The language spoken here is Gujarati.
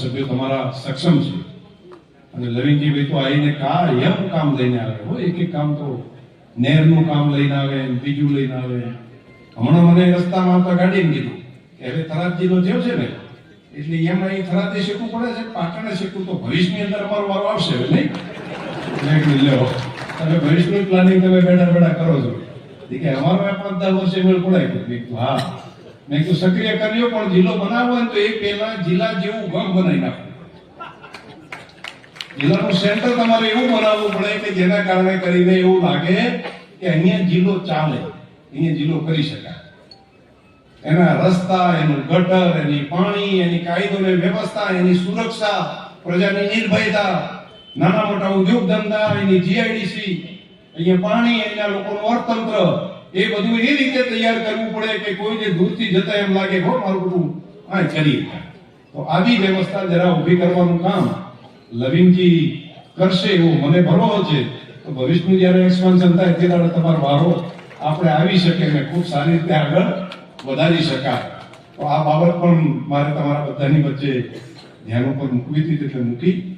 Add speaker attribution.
Speaker 1: સભ્યો તમારા સક્ષમ છે. અને લવિંગજી ભાઈ તો આવીને કા એમ કામ લઈને આવે. હો, એક એક કામ તો નહેરનું કામ લઈને આવે બીજું લઈને આવે. હમણાં મને રસ્તામાં આવતા ગાડીને કીધું કે હવે થરાદ જિલ્લો છે ને, એટલે એમ અહીં થરાદે શીખવું પડે છે, પાટણે શીખવું તો ભવિષ્યની અંદર અમારો વારો આવશે હવે, નહીં? લ્યો, તમે ભવિષ્યનું પ્લાનિંગ તમે બેઠા બેઠા કરો છો. કે અમારો પાંચ દસ વર્ષે મેળ પડાય. હા. મેં કીધું, સક્રિય કર્યો, પણ જિલ્લો બનાવવો હોય તો એ પહેલા જિલ્લા જેવું ગામ બનાવી નાખો. જિલ્લાનું સેન્ટર તમારે એવું બનાવવું પડે કે જેના કારણે કરીને એવું લાગે કે અહીંયા જિલ્લો ચાલે, અહીંયા જિલ્લો કરી શકાય. એના રસ્તા, એનું ગટર, એની પાણી, એની કાયદો ને વ્યવસ્થા, એની સુરક્ષા, પ્રજાની નિર્ભયતા, નાના મોટા ઉદ્યોગ ધંધા, એની જીઆઈડીસી અહીંયા પાણી, એના લોકોનું અર્થતંત્ર એ બધું એ રીતે તૈયાર કરવું પડે કે કોઈને દૂરથી જતા એમ લાગે, હો, મારું કુટુંબ આ કરી તો આવી વ્યવસ્થા જરા ઊભી કરવાનું કામ લવિંગજી કરશે એવું મને ભરોસો છે. તો ભવિષ્યનું જ્યારે એક્સપાન્શન થાય તે દાડે તમારો વારો આપણે આવી શકે ને ખૂબ સારી રીતે આગળ વધારી શકાય. તો આ બાબત પણ મારે તમારા બધાની વચ્ચે ધ્યાન ઉપર મૂકવી હતી એટલે મૂકી